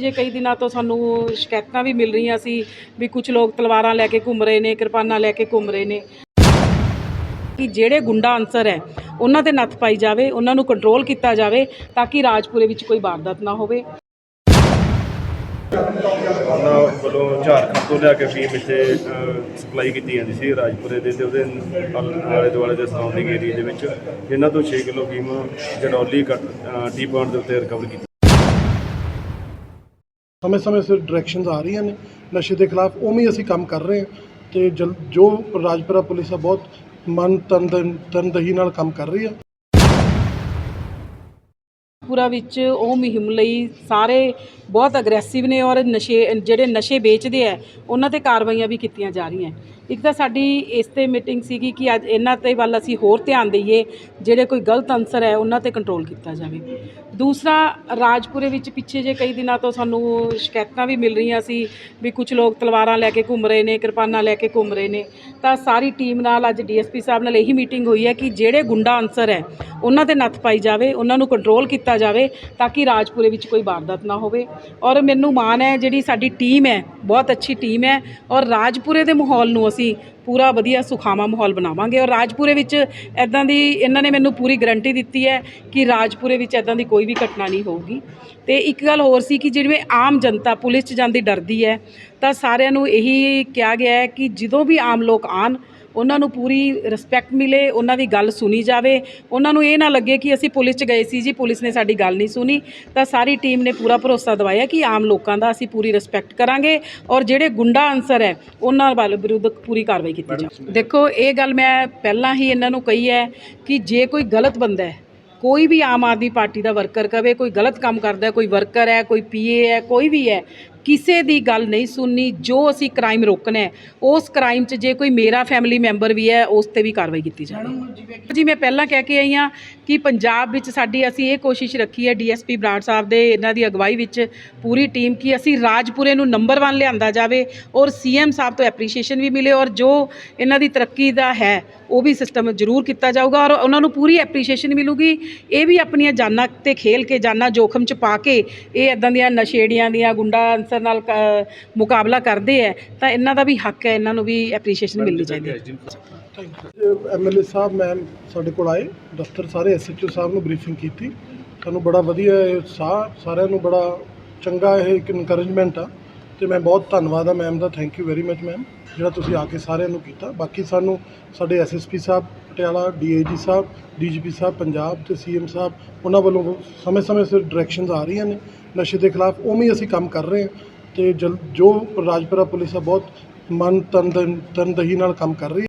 ਜੇ ਕਈ ਦਿਨਾਂ ਤੋਂ ਸਾਨੂੰ ਸ਼ਿਕਾਇਤਾਂ ਵੀ ਮਿਲ ਰਹੀਆਂ ਸੀ ਵੀ ਕੁਝ ਲੋਕ ਤਲਵਾਰਾਂ ਲੈ ਕੇ ਘੁੰਮ ਰਹੇ ਨੇ, ਕਿਰਪਾਨਾਂ ਲੈ ਕੇ ਘੁੰਮ ਰਹੇ ਨੇ। ਕਿ ਜਿਹੜੇ ਗੁੰਡਾ ਅਨਸਰ ਹੈ, ਉਹਨਾਂ ਤੇ ਨੱਥ ਪਾਈ ਜਾਵੇ, ਉਹਨਾਂ ਨੂੰ ਕੰਟਰੋਲ ਕੀਤਾ ਜਾਵੇ ਤਾਂ ਕਿ ਰਾਜਪੁਰੇ ਵਿੱਚ ਕੋਈ ਵਾਰਦਾਤ ਨਾ ਹੋਵੇ। ਉਹਨਾਂ ਵੱਲੋਂ ਝਾਰਖੰਡ ਤੋਂ ਲਿਆ ਕੇ ਫੀਮ ਇੱਥੇ ਸਪਲਾਈ ਕੀਤੀ ਜਾਂਦੀ ਸੀ ਰਾਜਪੁਰੇ ਦੇ ਤੇ ਉਹਦੇ ਆਲੇ ਦੁਆਲੇ ਦੇ ਸਰਾਊਂਡਿੰਗ ਏਰੀਆ ਦੇ ਵਿੱਚ ਇਹਨਾਂ ਤੋਂ 6 ਕਿਲੋ ਫੀਮ ਜਡੌਲੀ ਟੀ ਪੁਆਇੰਟ ਦੇ ਉੱਤੇ ਰਿਕਵਰ ਕੀਤੀ। ਸਮੇਂ ਸਮੇਂ ਸਿਰ ਡਾਇਰੈਕਸ਼ਨਸ ਆ ਰਹੀਆਂ ਨੇ, ਨਸ਼ੇ ਦੇ ਖਿਲਾਫ ਉਵੇਂ ਹੀ ਅਸੀਂ ਕੰਮ ਕਰ ਰਹੇ ਹਾਂ ਤੇ ਜਲ, ਜੋ ਰਾਜਪੁਰਾ ਪੁਲਿਸ ਆ ਬਹੁਤ ਮਨ ਤਨ ਦਨ- ਤਨਦਹੀ ਨਾਲ ਕੰਮ ਕਰ ਰਹੀ ਆ। ਪੂਰਾ ਵਿੱਚ ਉਹ ਮੁਹਿੰਮ ਲਈ ਸਾਰੇ ਬਹੁਤ ਅਗਰੈਸਿਵ ਨੇ ਔਰ ਨਸ਼ੇ, ਜਿਹੜੇ ਨਸ਼ੇ ਵੇਚਦੇ ਆ, ਉਹਨਾਂ ਤੇ ਕਾਰਵਾਈਆਂ ਵੀ ਕੀਤੀਆਂ ਜਾ ਰਹੀਆਂ। ਇੱਕ ਤਾਂ ਸਾਡੀ ਇਸ ਤੇ ਮੀਟਿੰਗ ਸੀਗੀ ਕਿ ਅੱਜ ਇਹਨਾਂ ਤੇ ਵੱਲ ਅਸੀਂ ਹੋਰ ਧਿਆਨ ਦਈਏ, ਜਿਹੜੇ ਕੋਈ ਗਲਤ ਅਨਸਰ ਹੈ, ਉਹਨਾਂ ਤੇ ਕੰਟਰੋਲ ਕੀਤਾ ਜਾਵੇ। ਦੂਸਰਾ, ਰਾਜਪੁਰੇ ਵਿੱਚ ਪਿੱਛੇ ਜੇ ਕਈ ਦਿਨਾਂ ਤੋਂ ਸਾਨੂੰ ਸ਼ਿਕਾਇਤਾਂ ਵੀ ਮਿਲ ਰਹੀਆਂ ਸੀ ਵੀ ਕੁਝ ਲੋਕ ਤਲਵਾਰਾਂ ਲੈ ਕੇ ਘੁੰਮ ਰਹੇ ਨੇ, ਕਿਰਪਾਨਾਂ ਲੈ ਕੇ ਘੁੰਮ ਰਹੇ ਨੇ। ਤਾਂ ਸਾਰੀ ਟੀਮ ਨਾਲ ਅੱਜ ਡੀਐਸਪੀ ਸਾਹਿਬ ਨਾਲ ਇਹੀ ਮੀਟਿੰਗ ਹੋਈ ਹੈ ਕਿ ਜਿਹੜੇ ਗੁੰਡਾ ਅਨਸਰ ਹੈ, ਉਹਨਾਂ ਤੇ ਨੱਥ ਪਾਈ ਜਾਵੇ, ਉਹਨਾਂ ਨੂੰ ਕੰਟਰੋਲ ਕੀਤਾ ਜਾਵੇ ਤਾਂ ਕਿ ਰਾਜਪੁਰੇ ਵਿੱਚ ਕੋਈ ਵਾਰਦਾਤ ਨਾ ਹੋਵੇ। ਔਰ ਮੈਨੂੰ ਮਾਣ ਹੈ ਜਿਹੜੀ ਸਾਡੀ ਟੀਮ ਹੈ, ਬਹੁਤ ਅੱਛੀ ਟੀਮ ਹੈ ਔਰ ਰਾਜਪੁਰੇ ਦੇ ਮਾਹੌਲ ਨੂੰ ਅਸੀਂ ਪੂਰਾ ਵਧੀਆ ਸੁਖਾਵਾਂ ਮਾਹੌਲ ਬਣਾਵਾਂਗੇ ਔਰ ਰਾਜਪੁਰੇ ਵਿੱਚ ਐਦਾਂ ਦੀ ਇਹਨਾਂ ਨੇ ਮੈਨੂੰ ਪੂਰੀ ਗਰੰਟੀ ਦਿੱਤੀ ਹੈ ਕਿ ਰਾਜਪੁਰੇ ਵਿੱਚ ਐਦਾਂ ਦੀ ਕੋਈ ਵੀ ਘਟਨਾ ਨਹੀਂ ਹੋਊਗੀ। ਤੇ ਇੱਕ ਗੱਲ ਹੋਰ ਸੀ ਕਿ ਜਿਵੇਂ ਆਮ ਜਨਤਾ ਪੁਲਿਸ 'ਚ ਜਾਂਦੀ ਡਰਦੀ ਹੈ ਤਾਂ ਸਾਰਿਆਂ ਨੂੰ ਇਹੀ ਕਿਹਾ ਗਿਆ ਹੈ ਕਿ ਜਦੋਂ ਵੀ ਆਮ ਲੋਕ ਆਣ ਉਹਨਾਂ ਨੂੰ ਪੂਰੀ ਰਿਸਪੈਕਟ ਮਿਲੇ ਉਹਨਾਂ ਦੀ ਗੱਲ ਸੁਣੀ ਜਾਵੇ। ਉਹਨਾਂ ਨੂੰ ਇਹ ਨਾ ਲੱਗੇ ਕਿ ਅਸੀਂ ਪੁਲਿਸ 'ਚ ਗਏ ਸੀ ਜੀ ਪੁਲਿਸ ਨੇ ਸਾਡੀ ਗੱਲ ਨਹੀਂ ਸੁਣੀ। ਤਾਂ ਸਾਰੀ ਟੀਮ ਨੇ ਪੂਰਾ ਭਰੋਸਾ ਦਿਵਾਇਆ ਕਿ ਆਮ ਲੋਕਾਂ ਦਾ ਅਸੀਂ ਪੂਰੀ ਰਿਸਪੈਕਟ ਕਰਾਂਗੇ ਔਰ ਜਿਹੜੇ ਗੁੰਡਾ ਅਨਸਰ ਹੈ ਉਹਨਾਂ ਵੱਲ ਵਿਰੁੱਧ ਪੂਰੀ ਕਾਰਵਾਈ ਕੀਤੀ ਜਾਵੇ। ਦੇਖੋ ਇਹ ਗੱਲ ਮੈਂ ਪਹਿਲਾਂ ਹੀ ਇਹਨਾਂ ਨੂੰ ਕਹੀ ਹੈ ਕਿ ਜੇ ਕੋਈ ਗਲਤ ਬੰਦਾ ਹੈ ਕੋਈ ਵੀ ਆਮ ਆਦਮੀ ਪਾਰਟੀ ਦਾ ਵਰਕਰ ਕਵੇ ਕੋਈ ਗਲਤ ਕੰਮ ਕਰਦਾ ਹੈ, ਕੋਈ ਵਰਕਰ ਹੈ ਕੋਈ ਪੀਏ ਹੈ ਕੋਈ ਵੀ ਹੈ ਕਿਸੇ ਦੀ ਗੱਲ ਨਹੀਂ ਸੁਣਨੀ ਜੋ ਅਸੀਂ ਕ੍ਰਾਈਮ ਰੋਕਣਾ ਹੈ ਉਸ ਕ੍ਰਾਈਮ 'ਚ ਜੇ ਕੋਈ ਮੇਰਾ ਫੈਮਿਲੀ ਮੈਂਬਰ ਵੀ ਹੈ ਉਸ ਤੇ ਵੀ ਕਾਰਵਾਈ ਕੀਤੀ ਜਾਵੇ। ਜੀ ਮੈਂ ਪਹਿਲਾਂ ਕਹਿ ਕੇ ਆਈ ਹਾਂ ਕਿ ਪੰਜਾਬ ਵਿੱਚ ਸਾਡੀ ਅਸੀਂ ਇਹ ਕੋਸ਼ਿਸ਼ ਰੱਖੀ ਹੈ ਡੀਐਸਪੀ ਬਰਾੜ ਸਾਹਿਬ ਦੇ ਇਹਨਾਂ ਦੀ ਅਗਵਾਈ ਵਿੱਚ ਪੂਰੀ ਟੀਮ ਕਿ ਅਸੀਂ ਰਾਜਪੁਰੇ ਨੂੰ ਨੰਬਰ 1 ਲਿਆਂਦਾ ਜਾਵੇ ਔਰ ਸੀਐਮ ਸਾਹਿਬ ਤੋਂ ਐਪਰੀਸ਼ੀਏਸ਼ਨ ਵੀ ਮਿਲੇ ਔਰ ਜੋ ਇਹਨਾਂ ਦੀ ਤਰੱਕੀ ਦਾ ਹੈ ਉਹ ਵੀ ਸਿਸਟਮ ਜ਼ਰੂਰ ਕੀਤਾ ਜਾਊਗਾ ਔਰ ਉਹਨਾਂ ਨੂੰ ਪੂਰੀ ਐਪਰੀਸ਼ੀਏਸ਼ਨ ਮਿਲੂਗੀ। ਇਹ ਵੀ ਆਪਣੀਆਂ ਜਾਨਾਂ ਤੇ ਖੇਲ ਕੇ ਜਾਨਾਂ ਜੋਖਮ ਚ ਪਾ ਕੇ ਇਹ ਇਦਾਂ ਦੀਆਂ ਨਸ਼ੇੜੀਆਂ ਦੀਆਂ ਗੁੰਡਾ ਅਨਸਰ ਨਾਲ ਮੁਕਾਬਲਾ ਕਰਦੇ ਹੈ ਤਾਂ ਇਹਨਾਂ ਦਾ ਵੀ ਹੱਕ ਹੈ ਇਹਨਾਂ ਨੂੰ ਵੀ ਐਪਰੀਸ਼ੀਏਸ਼ਨ ਮਿਲਣੀ ਚਾਹੀਦੀ ਹੈ ਐਮਐਲਏ ਸਾਹਿਬ ਮੈਮ ਸਾਡੇ ਕੋਲ ਆਏ ਦਫ਼ਤਰ ਸਾਰੇ ਐਸਐਚਓ ਸਾਹਿਬ ਨੂੰ ਬਰੀਫਿੰਗ ਕੀਤੀ। ਸਾਨੂੰ ਬੜਾ ਵਧੀਆ ਇਹ ਸਾਹ ਸਾਰਿਆਂ ਨੂੰ ਬੜਾ ਚੰਗਾ ਇਹ ਇੱਕ ਇਨਕਰੇਜਮੈਂਟ ਆ। ਤੇ ਮੈਂ ਬਹੁਤ ਧੰਨਵਾਦ ਆ ma'am the thank you very much ma'am ਜਿਹੜਾ ਤੁਸੀਂ ਆ ਕੇ ਸਾਰਿਆਂ ਨੂੰ ਕੀਤਾ। ਬਾਕੀ ਸਾਨੂੰ ਸਾਡੇ ਐਸਐਸਪੀ ਸਾਹਿਬ, ਪਟਿਆਲਾ ਡੀਏਜੀ ਸਾਹਿਬ ਡੀਜੀਪੀ ਸਾਹਿਬ, ਪੰਜਾਬ ਤੇ ਸੀਐਮ ਸਾਹਿਬ, ਉਹਨਾਂ ਵੱਲੋਂ ਸਮੇਂ ਸਮੇਂ ਸਿਰ ਡਾਇਰੈਕਸ਼ਨਸ ਆ ਰਹੀਆਂ ਨੇ, ਨਸ਼ੇ ਦੇ ਖਿਲਾਫ ਉਵੇਂ ਹੀ ਅਸੀਂ ਕੰਮ ਕਰ ਰਹੇ ਹਾਂ ਤੇ ਜਲ, ਜੋ ਰਾਜਪੁਰਾ ਪੁਲਿਸ ਆ, ਬਹੁਤ ਮਨ ਤਨ ਦਨ- ਤਨਦਹੀ ਨਾਲ ਕੰਮ ਕਰ ਰਹੀ ਹੈ।